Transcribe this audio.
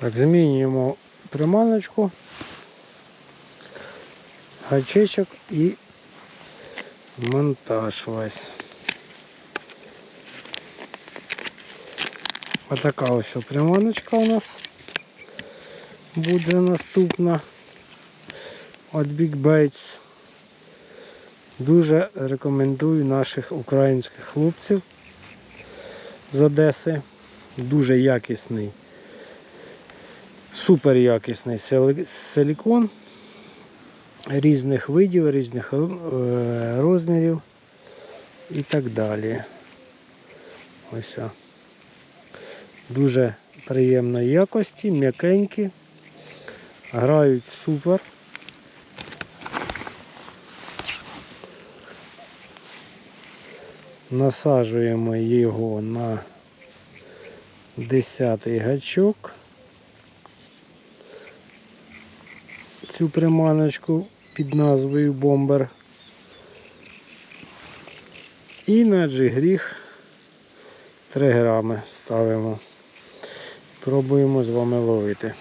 Так, змінюємо приманочку, гачечок і монтаж весь. Отака ось приманочка у нас буде наступна від Big Baits. Дуже рекомендую наших українських хлопців з Одеси. Дуже якісний, супер якісний сили- силікон різних видів, різних е, розмірів і так далі. Ось. Дуже приємної якості, м'якенькі, грають супер. Насаджуємо його на 10 гачок. Цю приманочку під назвою Бомбер. І на джигріх 3 грами ставимо. Пробуємо з вами ловити.